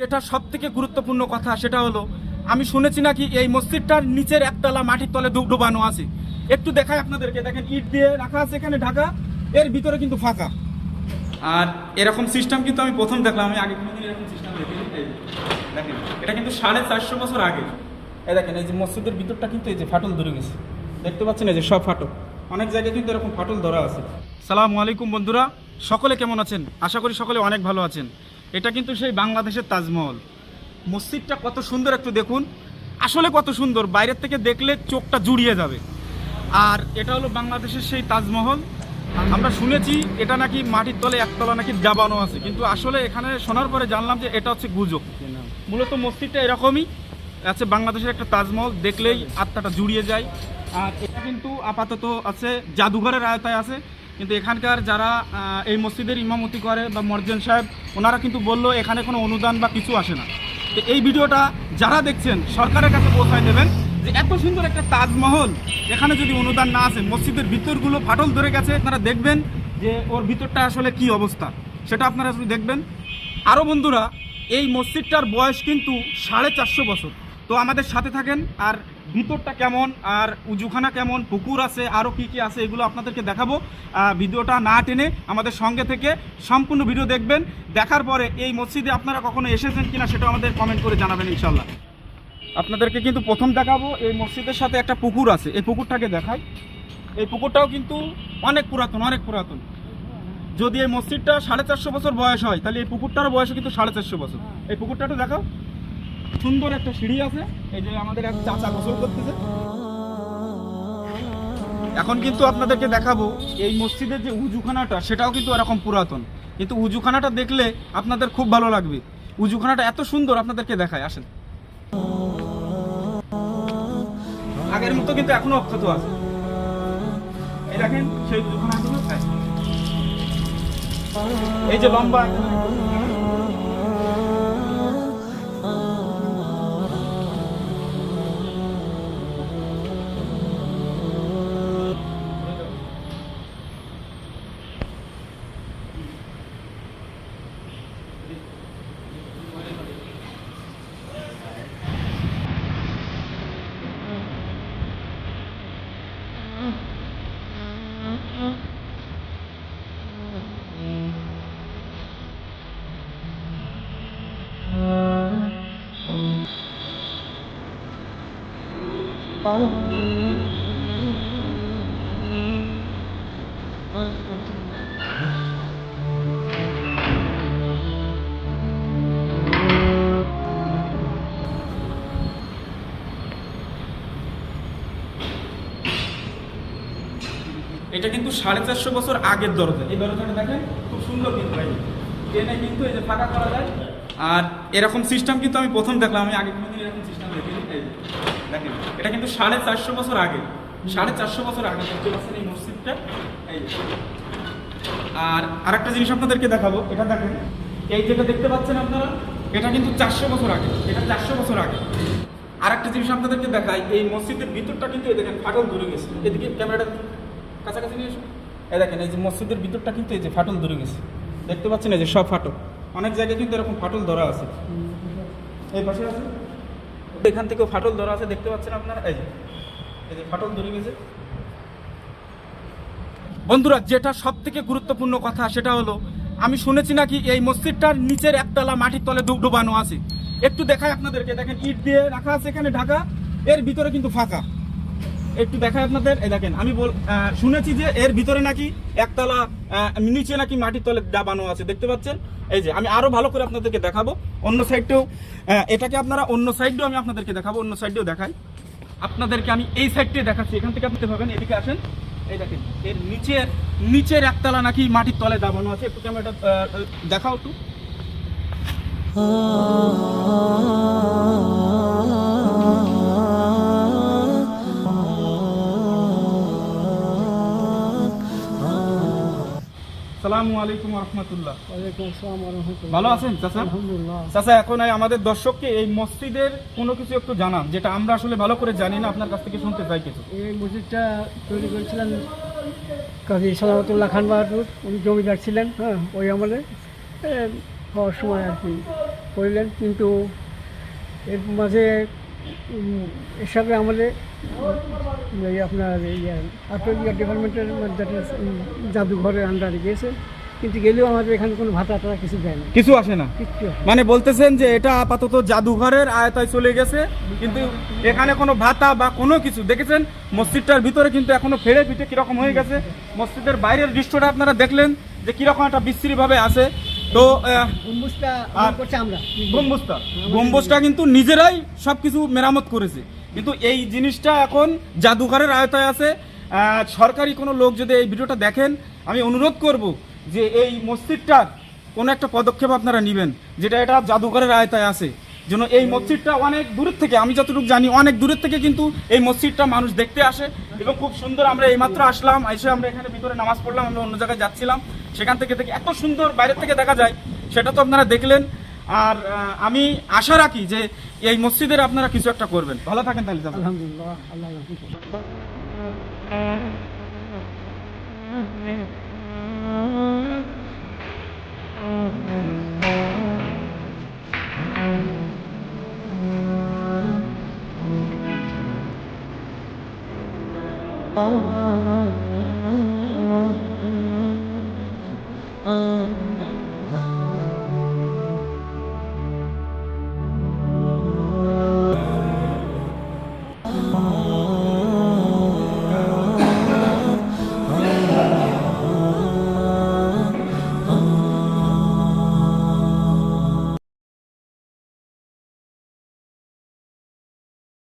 যেটা সব থেকে গুরুত্বপূর্ণ কথা সেটা হলো, আমি শুনেছি নাকি এই মসজিদটার নিচের একতলা মাটির তলে ডুব ডুবানো আছে। একটু দেখাই আপনাদেরকে, দেখেন ইট দিয়ে রাখা আছে এখানে ঢাকা, এর ভিতরে কিন্তু ফাঁকা। আর এরকম সিস্টেম কিন্তু আমি প্রথম দেখলাম, আমি আগে কোনোদিন এরকম সিস্টেম দেখেন, এটা কিন্তু সাড়ে চারশো বছর আগে। এই দেখেন, এই যে মসজিদের ভিতরটা কিন্তু এই যে ফাটল ধরে গেছে। দেখতে পাচ্ছেন এই যে সব ফাটল। অনেক জায়গায় কিন্তু এরকম ফাটল ধরা আছে। সালামু আলাইকুম বন্ধুরা, সকলে কেমন আছেন? আশা করি সকলে অনেক ভালো আছেন। এটা কিন্তু সেই বাংলাদেশের তাজমহল। মসজিদটা কত সুন্দর একটু দেখুন। আসলে কত সুন্দর, বাইরের থেকে দেখলে চোখটা জুড়িয়ে যাবে। আর এটা হলো বাংলাদেশের সেই তাজমহল। আমরা শুনেছি এটা নাকি মাটির তলে একতলা নাকি দাবানো আছে, কিন্তু আসলে এখানে শোনার পরে জানলাম যে এটা হচ্ছে গুজব। মূলত মসজিদটা এরকমই, আছে বাংলাদেশের একটা তাজমহল, দেখলেই আত্মাটা জুড়িয়ে যায়। আর এটা কিন্তু আপাতত আছে, জাদুঘরের আয়তায় আছে। কিন্তু এখানকার যারা এই মসজিদের ইমামতি করে বা মর্জেন সাহেব, ওনারা কিন্তু বলল এখানে কোনো অনুদান বা কিছু আসে না। তো এই ভিডিওটা যারা দেখছেন, সরকারের কাছে পৌঁছায় দেবেন যে এত সুন্দর একটা তাজমহল, এখানে যদি অনুদান না আসে, মসজিদের ভিতরগুলো ফাটল ধরে গেছে, আপনারা দেখবেন যে ওর ভিতরটা আসলে কি অবস্থা, সেটা আপনারা শুধু দেখবেন। আরও বন্ধুরা, এই মসজিদটার বয়স কিন্তু সাড়ে চারশো বছর। তো আমাদের সাথে থাকেন, আর ভিতরটা কেমন, আর উজুখানা কেমন, পুকুর আছে আরও কি কি আছে, এগুলো আপনাদেরকে দেখাবো। ভিডিওটা না টেনে আমাদের সঙ্গে থেকে সম্পূর্ণ ভিডিও দেখবেন। দেখার পরে এই মসজিদে আপনারা কখনো এসেছেন কিনা সেটা আমাদের কমেন্ট করে জানাবেন ইনশাল্লাহ আপনাদেরকে কিন্তু প্রথম দেখাবো, এই মসজিদের সাথে একটা পুকুর আছে। এই পুকুরটাকে দেখাই। এই পুকুরটাও কিন্তু অনেক পুরাতন অনেক পুরাতন। যদি এই মসজিদটা সাড়ে চারশো বছর বয়স হয়, তাহলে এই পুকুরটারও বয়স কিন্তু সাড়ে চারশো বছর। এই পুকুরটা একটু দেখাও। সুন্দর একটা সিঁড়ি আছে। এই যে আমাদের এক চাচা গোসল করতেছে। এখন কিন্তু আপনাদেরকে দেখাবো, এই মসজিদের যে উজুখানাটা, সেটাও কিন্তু এরকম পুরাতন। কিন্তু উজুখানাটা দেখলে আপনাদের খুব ভালো লাগবে। উজুখানাটা এত সুন্দর আপনাদেরকে দেখায়, আসেন। আগের মতো কিন্তু এখনও অক্ষত আছে। এই দেখেন, সেই উজুখানাগুলো। এই যে লম্বা। এটা কিন্তু সাড়ে চারশো বছর আগের দরজা। এই দরজাটা দেখেন খুব সুন্দর কিন্তু ভাই। ট্রেনে কিন্তু এই যে ফাঁকা করা যায়। আর এরকম সিস্টেম কিন্তু আমি প্রথম দেখলাম আমি আগে কোনোদিন এরকম সিস্টেম যে, দেখেন, এটা কিন্তু সাড়ে চারশো বছর আগে, সাড়ে চারশো বছর আগে, দেখতে পাচ্ছেন এই মসজিদটা? এই আর আরেকটা জিনিস আপনাদেরকে দেখাবো, এটা দেখেন, এই যেটা দেখতে পাচ্ছেন আপনারা, এটা কিন্তু চারশো বছর আগে, এটা চারশো বছর আগে। আরেকটা জিনিস আপনাদেরকে দেখাই, এই মসজিদের ভিতরটা কিন্তু, এই দেখেন, ফাটল ধরে গেছে। এদিকে ক্যামেরাটা কাছাকাছি নিয়ে এই দেখেন, এই যে মসজিদের ভিতরটা কিন্তু, এই যে ফাটল ধরে গেছে। দেখতে পাচ্ছেন, এই যে সব ফাটল। অনেক জায়গায় কিন্তু এরকম ফাটল ধরা আছে। এই পাশে আছে? এখান থেকেও ফাটল ধরা আছে, দেখতে পাচ্ছেন আপনারা? এই যে ফাটল ধরে গেছে। বন্ধুরা, যেটা সব থেকে গুরুত্বপূর্ণ কথা সেটা হলো, আমি শুনেছি নাকি এই মসজিদটার নিচের একতলা মাটির তলে ডুব ডুবানো আছে। একটু দেখায় আপনাদেরকে। দেখেন, ইট দিয়ে রাখা আছে এখানে ঢাকা, এর ভিতরে কিন্তু ফাঁকা। একটু দেখাই আপনাদের, এই দেখেন, আমি বল শুনেছি যে এর ভিতরে নাকি একতলা নিচে নাকি মাটির তলে দাবানো আছে, দেখতে পাচ্ছেন? এই যে, আমি আরও ভালো করে আপনাদেরকে দেখাবো। অন্য সাইডটাও এটাকে আপনারা অন্য সাইডেও আমি আপনাদেরকে দেখাবো, অন্য সাইডেও দেখাই। আপনাদেরকে আমি এই সাইডটা দেখাচ্ছি, এখান থেকে আপনি পাবেন এদিকে আসেন। এই দেখেন, এর নিচের নিচের একতলা নাকি মাটির তলে দাবানো আছে, একটু ক্যামেরাটা দেখাও একটু। আলাইকুম রহমতুল্লাহ। আসসালাম রাহমাতুল্লাহ। ভালো আছেন চাচা? চাচা এখন আমাদের দর্শককে এই মসজিদের কোনো কিছু একটু জানান যেটা আমরা আসলে ভালো করে জানি না আপনার কাছ থেকে শুনতে চাই কিছু। এই মসজিদটা তৈরি করেছিলেন কাজী সালামতুল্লাহ খান বাহাদুর। উনি জমিদার ছিলেন হ্যাঁ ওই আমলে। হওয়ার সময় আর কি করলেন কিন্তু এর মাঝে এর সঙ্গে আমাদের এই আপনার এই ডিপার্টমেন্টের মধ্যে জাদুঘরের আন্ডারে গিয়েছে। কিন্তু গেলেও আমাদের এখানে কোনো ভাতা টাতা কিছু দেয় না। কিছু আসে না। মানে বলতেছেন যে এটা আপাতত জাদুঘরের আয়তায় চলে গেছে কিন্তু এখানে কোনো ভাতা বা কোনো কিছু দেখেছেন? মসজিদটার ভিতরে কিন্তু এখনও ফেড়ে পিঠে কীরকম হয়ে গেছে। মসজিদের বাইরের দৃশ্যটা আপনারা দেখলেন যে কীরকম একটা বিশ্রী ভাবে আছে। তো গম্বুজটা গম্বুজটা কিন্তু নিজেরাই সবকিছু মেরামত করেছে। কিন্তু এই জিনিসটা এখন জাদুঘরের আয়তায় আছে। সরকারি কোনো লোক যদি এই ভিডিওটা দেখেন আমি অনুরোধ করব যে এই মসজিদটার কোনো একটা পদক্ষেপ আপনারা নেবেন যেটা এটা জাদুঘরের আয়তায় আছে। যেন এই মসজিদটা অনেক দূরের থেকে আমি যতটুকু জানি অনেক দূরের থেকে কিন্তু এই মসজিদটা মানুষ দেখতে আসে। এবং খুব সুন্দর আমরা এইমাত্র আসলাম এসে আমরা এখানে ভিতরে নামাজ পড়লাম আমরা অন্য জায়গায় যাচ্ছিলাম। সেখান থেকে দেখে এত সুন্দর বাইরের থেকে দেখা যায়, সেটা তো আপনারা দেখলেন। আর আমি আশা রাখি যে এই মসজিদের আপনারা কিছু একটা করবেন। ভালো থাকেন তাহলে। আলহামদুলিল্লাহ। Oh